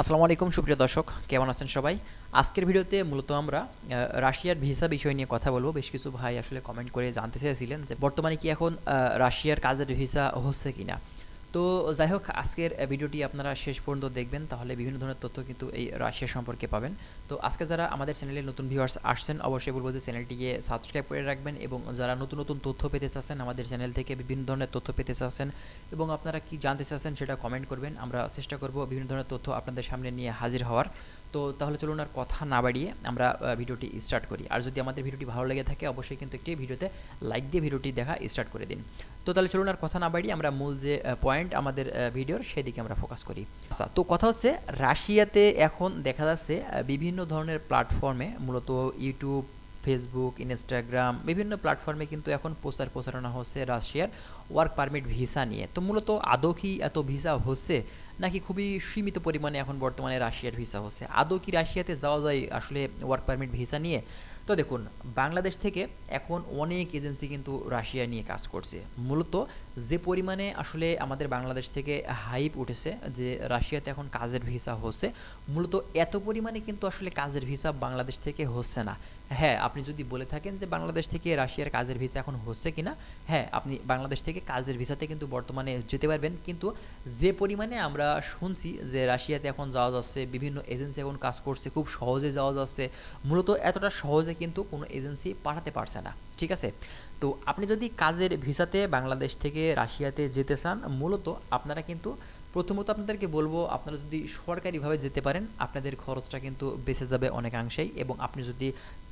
আসসালামু আলাইকুম, সুপ্রিয় দর্শক। কেমন আছেন সবাই? আজকের ভিডিওতে মূলত আমরা রাশিয়ার ভিসা বিষয় নিয়ে কথা বলব। বেশ কিছু ভাই আসলে কমেন্ট করে জানতে চেয়েছিলেন যে, বর্তমানে কি এখন রাশিয়ার কাজের ভিসা হচ্ছে কিনা? তো যাই হোক আজকের ভিডিওটি আপনারা শেষ পর্যন্ত দেখবেন, তাহলে বিভিন্ন ধরনের তথ্য কিন্তু এই রাশিয়া সম্পর্কে পাবেন। তো আজকে যারা আমাদের চ্যানেলে নতুন ভিউয়ার্স আসছেন, অবশ্যই বলব যে চ্যানেলটিকে সাবস্ক্রাইব করে রাখবেন এবং যারা নতুন নতুন তথ্য পেতে চাচ্ছেন, আমাদের চ্যানেল থেকে বিভিন্ন ধরনের তথ্য পেতে চাচ্ছেন এবং আপনারা কি জানতে চাচ্ছেন সেটা কমেন্ট করবেন। আমরা চেষ্টা করব বিভিন্ন ধরনের তথ্য আপনাদের সামনে নিয়ে হাজির হওয়ার। তো তাহলে চলুন আর কথা না বাড়িয়ে আমরা ভিডিওটি স্টার্ট করি। আর যদি আমাদের ভিডিওটি ভালো লেগে থাকে, অবশ্যই কিন্তু একটি ভিডিওতে লাইক দিয়ে ভিডিওটি দেখা স্টার্ট করে দিন। তো তাহলে চলুন আর কথা না বাড়িয়ে আমরা মূল যে পয়েন্ট আমাদের ভিডিওর, সেদিকে আমরা ফোকাস করি। আচ্ছা তো কথা হচ্ছে রাশিয়াতে এখন দেখা যাচ্ছে বিভিন্ন ধরনের প্ল্যাটফর্মে মূলত ইউটিউব ফেসবুক ইনস্টাগ্রাম বিভিন্ন প্ল্যাটফর্মে কিন্তু এখন প্রচার প্রচারণা হচ্ছে রাশিয়ার ওয়ার্ক পারমিট ভিসা নিয়ে। তো মূলত আদৌ কি এত ভিসা হচ্ছে? নাকি খুবই সীমিত পরিমাণে এখন বর্তমানে রাশিয়ার ভিসা হচ্ছে? আদৌ কি রাশিয়াতে যাওয়া যায় আসলে ওয়ার্ক পারমিট ভিসা নিয়ে? তো দেখুন, বাংলাদেশ থেকে এখন অনেক এজেন্সি কিন্তু রাশিয়া নিয়ে কাজ করছে। মূলত যে পরিমাণে আসলে আমাদের বাংলাদেশ থেকে হাইপ উঠেছে যে রাশিয়াতে এখন কাজের ভিসা হচ্ছে, মূলত এত পরিমাণে কিন্তু আসলে কাজের ভিসা বাংলাদেশ থেকে হচ্ছে না। হ্যাঁ আপনি যদি বলে থাকেন যে বাংলাদেশ থেকে রাশিয়ার কাজের ভিসা এখন হচ্ছে কিনা হ্যাঁ আপনি বাংলাদেশ থেকে কাজের ভিসাতে কিন্তু বর্তমানে যেতে পারবেন। কিন্তু যে পরিমাণে আমরা শুনছি যে রাশিয়াতে এখন যাওয়া যাচ্ছে, বিভিন্ন এজেন্সি এখন কাজ করছে, খুব সহজে যাওয়া যাচ্ছে, মূলত এতটা সহজে কিন্তু কোনো এজেন্সি পাঠাতে পারছে না, ঠিক আছে? তো আপনি যদি কাজের ভিসাতে বাংলাদেশ থেকে রাশিয়াতে যেতে চান, মূলত আপনারা কিন্তু প্রথমত আপনাদেরকে বলব, আপনারা যদি সরকারিভাবে যেতে পারেন, আপনাদের খরচটা কিন্তু বেঁচে যাবে অনেকাংশেই এবং আপনি যদি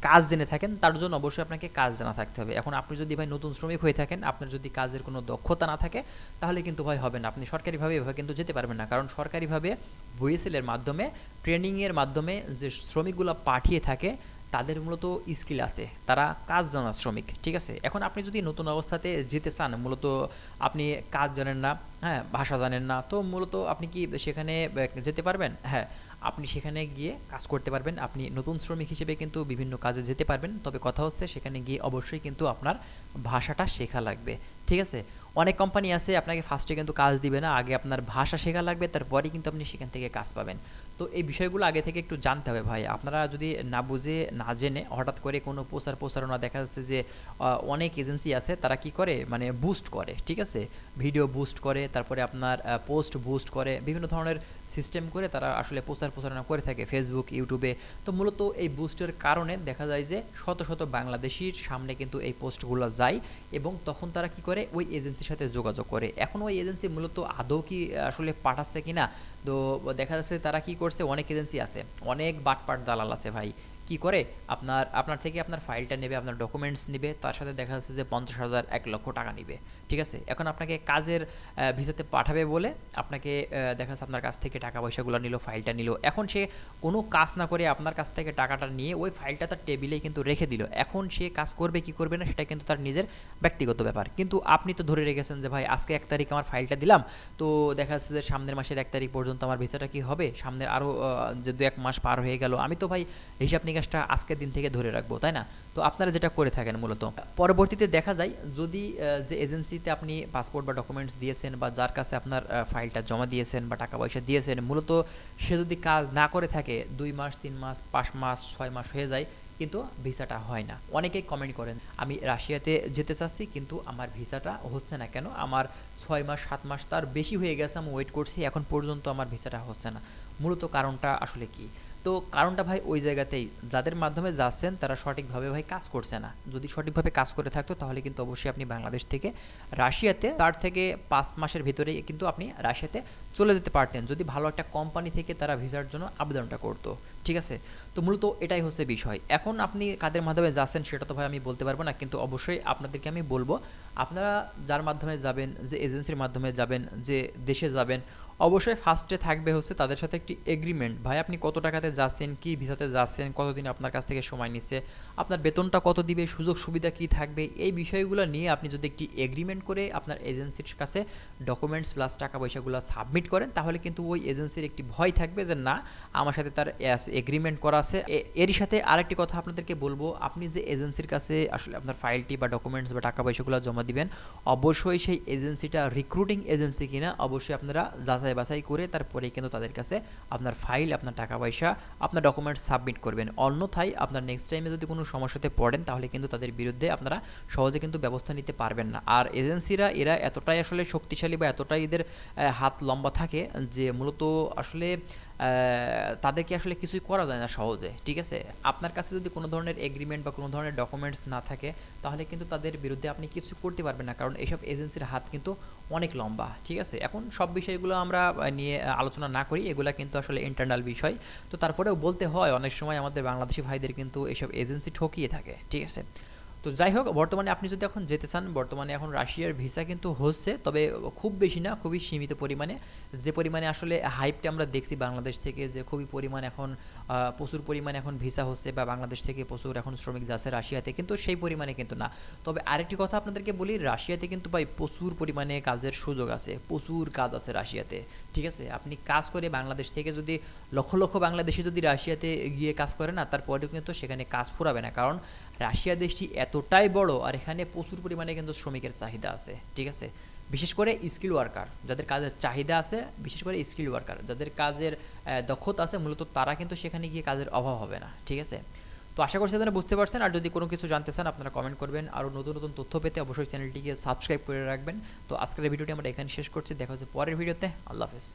কাজ জেনে থাকেন, তার জন্য অবশ্যই আপনাকে কাজ জানা থাকতে হবে। এখন আপনি যদি ভাই নতুন শ্রমিক হয়ে থাকেন, আপনার যদি কাজের কোনো দক্ষতা না থাকে, তাহলে কিন্তু ভাই হবে না। আপনি সরকারিভাবে এভাবে কিন্তু যেতে পারবেন না, কারণ সরকারিভাবে ভুয়েসেলের মাধ্যমে, ট্রেনিংয়ের মাধ্যমে যে শ্রমিকগুলো পাঠিয়ে থাকে তাদের মূলত স্কিল আছে। তারা কাজ জানা শ্রমিক, ঠিক আছে? এখন আপনি যদি নতুন অবস্থাতে যেতে চান, মূলত আপনি কাজ জানেন না হ্যাঁ ভাষা জানেন না, তো মূলত আপনি কি সেখানে যেতে পারবেন? হ্যাঁ আপনি সেখানে গিয়ে কাজ করতে পারবেন। আপনি নতুন শ্রমিক হিসেবে কিন্তু বিভিন্ন কাজে যেতে পারবেন। তবে কথা হচ্ছে সেখানে গিয়ে অবশ্যই কিন্তু আপনার ভাষাটা শেখা লাগবে, ঠিক আছে? অনেক কোম্পানি আছে, আপনাকে ফার্স্টে কিন্তু কাজ দিবে না, আগে আপনার ভাষা শেখা লাগবে, তারপরে কিন্তু আপনি সেখান থেকে কাজ পাবেন। তো এই বিষয়গুলো আগে থেকে একটু জানতে হবে ভাই। আপনারা যদি না বুঝে, না জেনে হঠাৎ করে কোনো প্রচার প্রচারণা দেখা যাচ্ছে যে অনেক এজেন্সি আছে, তারা কি করে? মানে বুস্ট করে, ঠিক আছে? ভিডিও বুস্ট করে, তারপরে আপনার পোস্ট বুস্ট করে, বিভিন্ন ধরনের সিস্টেম করে তারা আসলে প্রচার প্রচারণা করে থাকে ফেসবুক ইউটিউবে তো মূলত এই বুস্টের কারণে দেখা যায় যে, শত শত বাংলাদেশির সামনে কিন্তু এই পোস্টগুলো যায় এবং তখন তারা কি করে? ওই এজেন্সির সাথে যোগাযোগ করে। এখন ওই এজেন্সি মূলত আদৌ কি আসলে পাঠাচ্ছে কিনা? তো দেখা যাচ্ছে তারা কি করছে, অনেক এজেন্সি আছে, অনেক বাটপাট দালাল আছে ভাই। কি করে? আপনার আপনার থেকে আপনার ফাইলটা নেবে, আপনার ডকুমেন্টস নেবে, তার সাথে দেখা যাচ্ছে যে পঞ্চাশ হাজার এক লক্ষ টাকা নেবে, ঠিক আছে? এখন আপনাকে কাজের ভিসাতে পাঠাবে বলে আপনাকে দেখা যাচ্ছে আপনার কাছ থেকে টাকা পয়সাগুলো নিল ফাইলটা নিল। এখন সে কোনো কাজ না করে আপনার কাছ থেকে টাকাটা নিয়ে ওই ফাইলটা তার টেবিলেই কিন্তু রেখে দিল। এখন সে কাজ করবে কি করবে না, সেটা কিন্তু তার নিজের ব্যক্তিগত ব্যাপার। কিন্তু আপনি তো ধরে রেখেছেন যে, ভাই, আজকে এক তারিখ আমার ফাইলটা দিলাম। তো দেখা যাচ্ছে যে সামনের মাসের এক তারিখ পর্যন্ত আমার ভিসাটা কি হবে? সামনের আরও যে দু এক মাস পার হয়ে গেল। আমি তো ভাই হিসাব নিকাশটা আজকের দিন থেকে ধরে রাখব, তাই না? তো আপনারা যেটা করে থাকেন মূলত, পরবর্তীতে দেখা যায় যদি যে এজেন্সিতে আপনি পাসপোর্ট বা ডকুমেন্টস দিয়েছেন বা যার কাছে আপনার ফাইলটা জমা দিয়েছেন বা টাকা পয়সা দিয়েছেন, মূলত সে যদি কাজ না করে থাকে, দুই মাস, তিন মাস, পাঁচ মাস, ছয় মাস হয়ে যায়, কিন্তু ভিসাটা হয় না। অনেকেই কমেন্ট করেন, আমি রাশিয়াতে যেতে চাচ্ছি, কিন্তু আমার ভিসাটা হচ্ছে না কেন? আমার ছয় মাস, সাত মাস তার বেশি হয়ে গেছে, আমি ওয়েট করছি, এখন পর্যন্ত আমার ভিসাটা হচ্ছে না। মূলত কারণটা আসলে কি? তো কারণটা ভাই ওই জায়গাতেই। যাদের মাধ্যমে যাচ্ছেন, তারা সঠিকভাবে ভাই কাজ করছে না। যদি সঠিকভাবে কাজ করে থাকতো, তাহলে কিন্তু অবশ্যই আপনি বাংলাদেশ থেকে রাশিয়াতে, তার থেকে পাঁচ মাসের ভিতরেই কিন্তু আপনি রাশিয়াতে চলে যেতে পারতেন। যদি ভালো একটা কোম্পানি থেকে তারা ভিসার জন্য আবেদনটা করতো। ঠিক আছে? তো মূলত এটাই হচ্ছে বিষয়। এখন আপনি কাদের মাধ্যমে যাচ্ছেন, সেটা তো ভাই আমি বলতে পারব না। কিন্তু অবশ্যই আপনাদেরকে আমি বলব, আপনারা যার মাধ্যমে যাবেন, যে এজেন্সির মাধ্যমে যাবেন, যে দেশে যাবেন অবশ্যই ফার্স্টে থাকবে হচ্ছে তাদের সাথে একটি এগ্রিমেন্ট ভাই, আপনি কত টাকাতে যাচ্ছেন, কি ভিসাতে যাচ্ছেন, কতদিন আপনার কাছ থেকে সময় নিচ্ছে, আপনার বেতনটা কত দিবে, সুযোগ সুবিধা কি থাকবে, এই বিষয়গুলো নিয়ে আপনি যদি একটি এগ্রিমেন্ট করে আপনার এজেন্সির কাছে ডকুমেন্টস প্লাস টাকা পয়সাগুলো সাবমিট করেন, তাহলে কিন্তু ওই এজেন্সির একটি ভয় থাকবে যে, না, আমার সাথে তার এগ্রিমেন্ট করা আছে। এরই সাথে আরেকটি কথা আপনাদেরকে বলব, আপনি যে এজেন্সির কাছে আসলে আপনার ফাইলটি বা ডকুমেন্টস বা টাকা পয়সাগুলো জমা দিবেন, অবশ্যই সেই এজেন্সিটা রিক্রুটিং এজেন্সি কিনা, অবশ্যই আপনারা যাচাই যাচাই বাছাই করে তারপরে কিন্তু তাদের কাছে আপনার ফাইল আপনার টাকা পয়সা, আপনার ডকুমেন্ট সাবমিট করবেন। অন্যথায় আপনার নেক্সট টাইমে যদি কোনো সমস্যাতে পড়েন, তাহলে কিন্তু তাদের বিরুদ্ধে আপনারা সহজে কিন্তু ব্যবস্থা নিতে পারবেন না। আর এজেন্সিরা, এরা এতটাই আসলে শক্তিশালী বা এতটাই এদের হাত লম্বা থাকে যে মূলত আসলে তাদেরকে আসলে কিছুই করা যায় না সহজে, ঠিক আছে? আপনার কাছে যদি কোনো ধরনের এগ্রিমেন্ট বা কোনো ধরনের ডকুমেন্টস না থাকে, তাহলে কিন্তু তাদের বিরুদ্ধে আপনি কিছু করতে পারবেন না, কারণ এইসব এজেন্সির হাত কিন্তু অনেক লম্বা, ঠিক আছে? এখন সব বিষয়গুলো আমরা নিয়ে আলোচনা না করি, এগুলা কিন্তু আসলে ইন্টারনাল বিষয়। তো তারপরেও বলতে হয়, অনেক সময় আমাদের বাংলাদেশি ভাইদের কিন্তু এইসব এজেন্সি ঠকিয়ে থাকে, ঠিক আছে? তো যাই হোক, বর্তমানে আপনি যদি এখন যেতে চান, বর্তমানে এখন রাশিয়ার ভিসা কিন্তু হচ্ছে, তবে খুব বেশি না, খুবই সীমিত পরিমাণে। যে পরিমাণে আসলে হাইপটা আমরা দেখছি বাংলাদেশ থেকে, যে খুবই পরিমাণ এখন প্রচুর পরিমাণে এখন ভিসা হচ্ছে বা বাংলাদেশ থেকে প্রচুর এখন শ্রমিক যাচ্ছে রাশিয়াতে, কিন্তু সেই পরিমাণে কিন্তু না। তবে আরেকটি কথা আপনাদেরকে বলি, রাশিয়াতে কিন্তু ভাই প্রচুর পরিমাণে কাজের সুযোগ আছে, প্রচুর কাজ আছে রাশিয়াতে, ঠিক আছে? আপনি কাজ করে বাংলাদেশ থেকে যদি, লক্ষ লক্ষ বাংলাদেশি যদি রাশিয়াতে গিয়ে কাজ করে না, তারপরেও কিন্তু সেখানে কাজ ফুরাবে না। কারণ রাশিয়া দেশটি এতটাই বড়, আর এখানে প্রচুর পরিমাণে কিন্তু শ্রমিকের চাহিদা আছে, ঠিক আছে? বিশেষ করে স্কিল ওয়ার্কার যাদের কাজের চাহিদা আছে, বিশেষ করে স্কিল ওয়ার্কার যাদের কাজের দক্ষতা আছে, মূলত তারা কিন্তু সেখানে গিয়ে কাজের অভাব হবে না, ঠিক আছে? তো আশা করছি আপনারা বুঝতে পারছেন, আর যদি কোনো কিছু জানতে চান, আপনারা কমেন্ট করবেন, আরও নতুন নতুন তথ্য পেতে অবশ্যই চ্যানেলটিকে সাবস্ক্রাইব করে রাখবেন। তো আজকের ভিডিওটি আমরা এখানে শেষ করছি, দেখা হচ্ছে পরের ভিডিওতে, আল্লাহ হাফেজ।